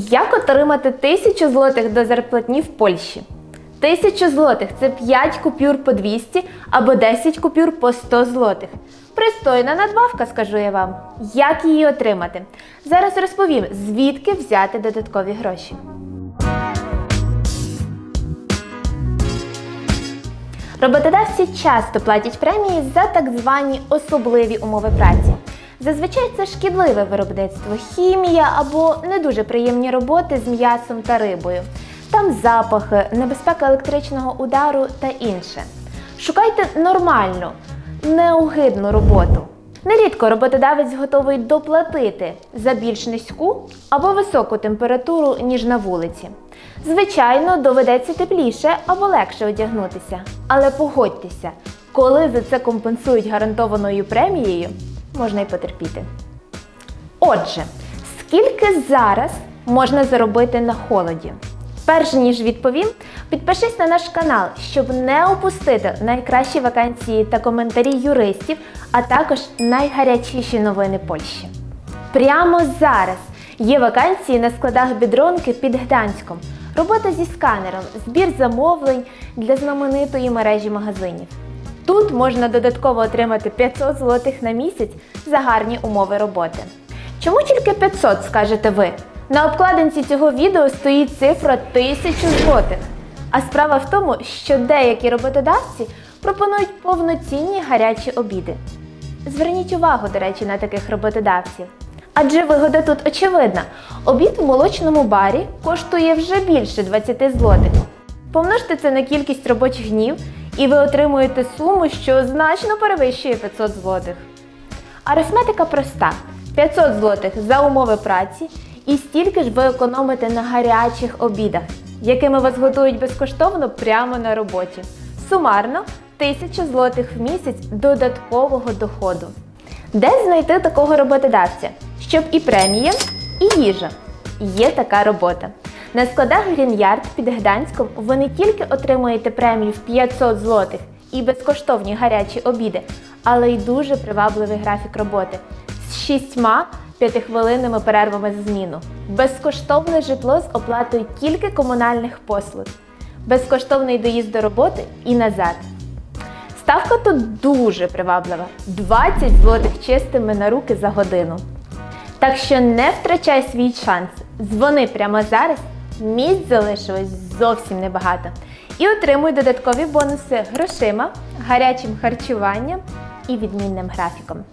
Як отримати тисячу злотих до зарплатні в Польщі? Тисячу злотих це 5 купюр по 200 або 10 купюр по 100 злотих. Пристойна надбавка, скажу я вам. Як її отримати? Зараз розповім, звідки взяти додаткові гроші. Роботодавці часто платять премії за так звані особливі умови праці. Зазвичай це шкідливе виробництво, хімія або не дуже приємні роботи з м'ясом та рибою. Там запахи, небезпека електричного удару та інше. Шукайте нормальну, неогидну роботу. Нерідко роботодавець готовий доплатити за більш низьку або високу температуру, ніж на вулиці. Звичайно, доведеться тепліше або легше одягнутися. Але погодьтеся, коли за це компенсують гарантованою премією, можна й потерпіти. Отже, скільки зараз можна заробити на холоді? Перш ніж відповім, підпишись на наш канал, щоб не опустити найкращі вакансії та коментарі юристів, а також найгарячіші новини Польщі. Прямо зараз є вакансії на складах бідронки під Гданськом, робота зі сканером, збір замовлень для знаменитої мережі магазинів. Тут можна додатково отримати 500 злотих на місяць за гарні умови роботи. Чому тільки 500, скажете ви? На обкладинці цього відео стоїть цифра 1000 злотих. А справа в тому, що деякі роботодавці пропонують повноцінні гарячі обіди. Зверніть увагу, до речі, на таких роботодавців. Адже вигода тут очевидна. Обід в молочному барі коштує вже більше 20 злотих. Помножте це на кількість робочих днів, і ви отримуєте суму, що значно перевищує 500 злотих. Арифметика проста: 500 злотих за умови праці, і стільки ж ви економите на гарячих обідах, якими вас готують безкоштовно прямо на роботі. Сумарно 1000 злотих в місяць додаткового доходу. Де знайти такого роботодавця, щоб і премія, і їжа? Є така робота. На складах Грінярд під Гданськом ви не тільки отримуєте премію в 500 злотих і безкоштовні гарячі обіди, але й дуже привабливий графік роботи з шістьма п'ятихвилинними перервами за зміну. Безкоштовне житло з оплатою тільки комунальних послуг, безкоштовний доїзд до роботи і назад. Ставка тут дуже приваблива 20 злотих чистими на руки за годину. Так що не втрачай свій шанс. Дзвони прямо зараз, місць залишилось зовсім небагато. І отримуй додаткові бонуси грошима, гарячим харчуванням і відмінним графіком.